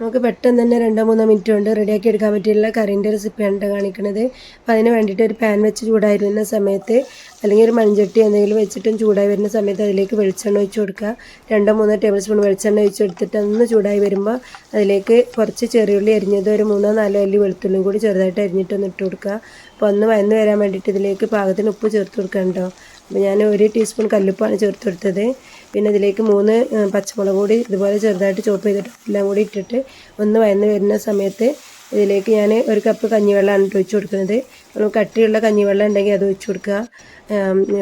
നമുക്ക് പെട്ടെന്ന് തന്നെ രണ്ടോ മൂന്നോ മിനിറ്റ് കൊണ്ട് റെഡിയാക്കി എടുക്കാൻ പറ്റിയുള്ള കറിന്റെ റെസിപ്പിയാണ് കാണിക്കുന്നത് അപ്പോൾ അതിന് വേണ്ടിയിട്ട് ഒരു പാൻ വെച്ച് ചൂടായി വരുന്ന സമയത്ത് അല്ലെങ്കിൽ ഒരു മൺചട്ടി എന്തെങ്കിലും വെച്ചിട്ടും ചൂടായി വരുന്ന സമയത്ത് അതിലേക്ക് വെളിച്ചെണ്ണ ഒഴിച്ച് കൊടുക്കുക. രണ്ടോ മൂന്നോ ടേബിൾ സ്പൂൺ വെളിച്ചെണ്ണ ഒഴിച്ച് എടുത്തിട്ട് ഒന്ന് ചൂടായി വരുമ്പോൾ അതിലേക്ക് കുറച്ച് ചെറിയുള്ളി അരിഞ്ഞത് ഒരു മൂന്നോ നാലോ അല്ലി വെളുത്തുള്ളിയും കൂടി ചെറുതായിട്ട് അരിഞ്ഞിട്ടൊന്ന് ഇട്ട് കൊടുക്കുക. അപ്പോൾ ഒന്ന് വയന്ന് വരാൻ വേണ്ടിയിട്ട് ഇതിലേക്ക് പാകത്തിന് ഉപ്പ് ചേർത്ത് കൊടുക്കണ്ടോ അപ്പോൾ ഞാൻ ഒരു ടീസ്പൂൺ കല്ലുപ്പാണ് ചേർത്ത് കൊടുത്തത് പിന്നെ ഇതിലേക്ക് മൂന്ന് പച്ചമുളക് കൂടി ഇതുപോലെ ചെറുതായിട്ട് ചോപ്പ് ചെയ്തിട്ട് എല്ലാം കൂടി ഇട്ടിട്ട് ഒന്ന് വയന്ന് വരുന്ന സമയത്ത് ഇതിലേക്ക് ഞാൻ ഒരു കപ്പ് കഞ്ഞിവെള്ളമാണ് ഇട്ട് ഒഴിച്ചു കൊടുക്കുന്നത്. നമ്മൾ കട്ടിയുള്ള കഞ്ഞിവെള്ളം ഉണ്ടെങ്കിൽ അത് ഒഴിച്ചു കൊടുക്കുക.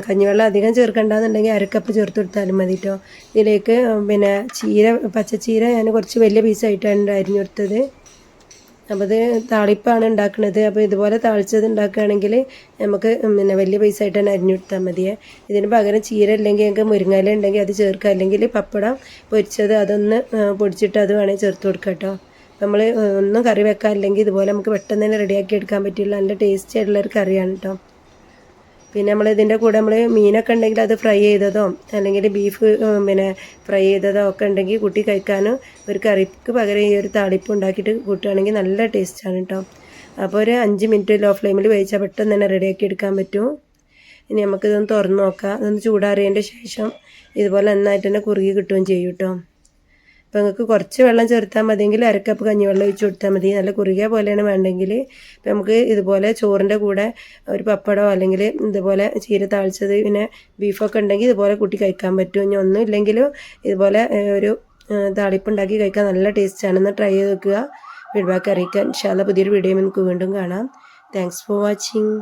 കഞ്ഞിവെള്ളം അധികം ചേർക്കണ്ടെന്നുണ്ടെങ്കിൽ അര കപ്പ് ചേർത്ത് കൊടുത്താലും മതി കേട്ടോ. ഇതിലേക്ക് പിന്നെ ചീര പച്ചച്ചീര ഞാൻ കുറച്ച് വലിയ പീസായിട്ടാണ് അരിഞ്ഞു കൊടുത്തത്. അപ്പോൾ ഇത് താളിപ്പാണ് ഉണ്ടാക്കുന്നത് അപ്പോൾ ഇതുപോലെ താളിച്ചത് ഉണ്ടാക്കുകയാണെങ്കിൽ നമുക്ക് പിന്നെ വലിയ പൈസ ആയിട്ട് തന്നെ അരിഞ്ഞെടുത്താൽ മതിയെ. ഇതിന് പകരം ചീര അല്ലെങ്കിൽ ഞങ്ങൾക്ക് മുരിങ്ങയില ഉണ്ടെങ്കിൽ അത് ചേർക്കുക അല്ലെങ്കിൽ പപ്പടം പൊരിച്ചത് അതൊന്ന് പൊടിച്ചിട്ട് അത് വേണമെങ്കിൽ ചേർത്ത് കൊടുക്കാം കേട്ടോ നമ്മൾ ഒന്നും കറി വെക്കാൻ അല്ലെങ്കിൽ ഇതുപോലെ നമുക്ക് പെട്ടെന്ന് തന്നെ റെഡിയാക്കി എടുക്കാൻ പറ്റിയുള്ള നല്ല ടേസ്റ്റി ആയിട്ടുള്ള ഒരു കറിയാണ് കേട്ടോ പിന്നെ നമ്മൾ ഇതിന്റെ കൂടെ നമ്മൾ മീനൊക്കെ ഉണ്ടെങ്കിൽ അത് ഫ്രൈ ചെയ്തതോ അല്ലെങ്കിൽ ബീഫ് പിന്നെ ഫ്രൈ ചെയ്തതോ ഒക്കെ ഉണ്ടെങ്കിൽ കുട്ടി കഴിക്കാനും ഒരു കറിക്ക് പകരം ഈ ഒരു താളിപ്പ് ഉണ്ടാക്കിയിട്ട് കൂട്ടുകയാണെങ്കിൽ നല്ല ടേസ്റ്റാണ് കേട്ടോ അപ്പോൾ ഒരു അഞ്ച് മിനിറ്റ് ലോ ഫ്ലെയിമിൽ വേവിച്ചാൽ പെട്ടെന്ന് തന്നെ റെഡിയാക്കി എടുക്കാൻ പറ്റും. ഇനി നമുക്കിതൊന്ന് തുറന്ന് നോക്കാം. അതൊന്ന് ചൂടാറിയതിന്റെ ശേഷം ഇതുപോലെ നന്നായിട്ട് തന്നെ കുറുകി കിട്ടുകയും ചെയ്യും കേട്ടോ അപ്പോൾ നിങ്ങൾക്ക് കുറച്ച് വെള്ളം ചേർത്താൽ മതിയെങ്കിൽ അരക്കപ്പ് കഞ്ഞിവെള്ളം ഒഴിച്ച് കൊടുത്താൽ മതി. നല്ല കുറുകിയ പോലെയാണ് വേണ്ടെങ്കിൽ. ഇപ്പം നമുക്ക് ഇതുപോലെ ചോറിന്റെ കൂടെ ഒരു പപ്പടമോ അല്ലെങ്കിൽ ഇതുപോലെ ചീര താളിച്ചത് പിന്നെ ബീഫൊക്കെ ഉണ്ടെങ്കിൽ ഇതുപോലെ കൂട്ടി കഴിക്കാൻ പറ്റും. ഇനി ഒന്നും ഇല്ലെങ്കിലും ഇതുപോലെ ഒരു താളിപ്പുണ്ടാക്കി കഴിക്കാൻ നല്ല ടേസ്റ്റാണ് ഒന്ന് ട്രൈ ചെയ്ത് നോക്കുക. ഫീഡ്ബാക്ക് അറിയിക്കാൻ. ഇൻഷാല്ല പുതിയൊരു വീഡിയോ നമുക്ക് വീണ്ടും കാണാം. Thanks for watching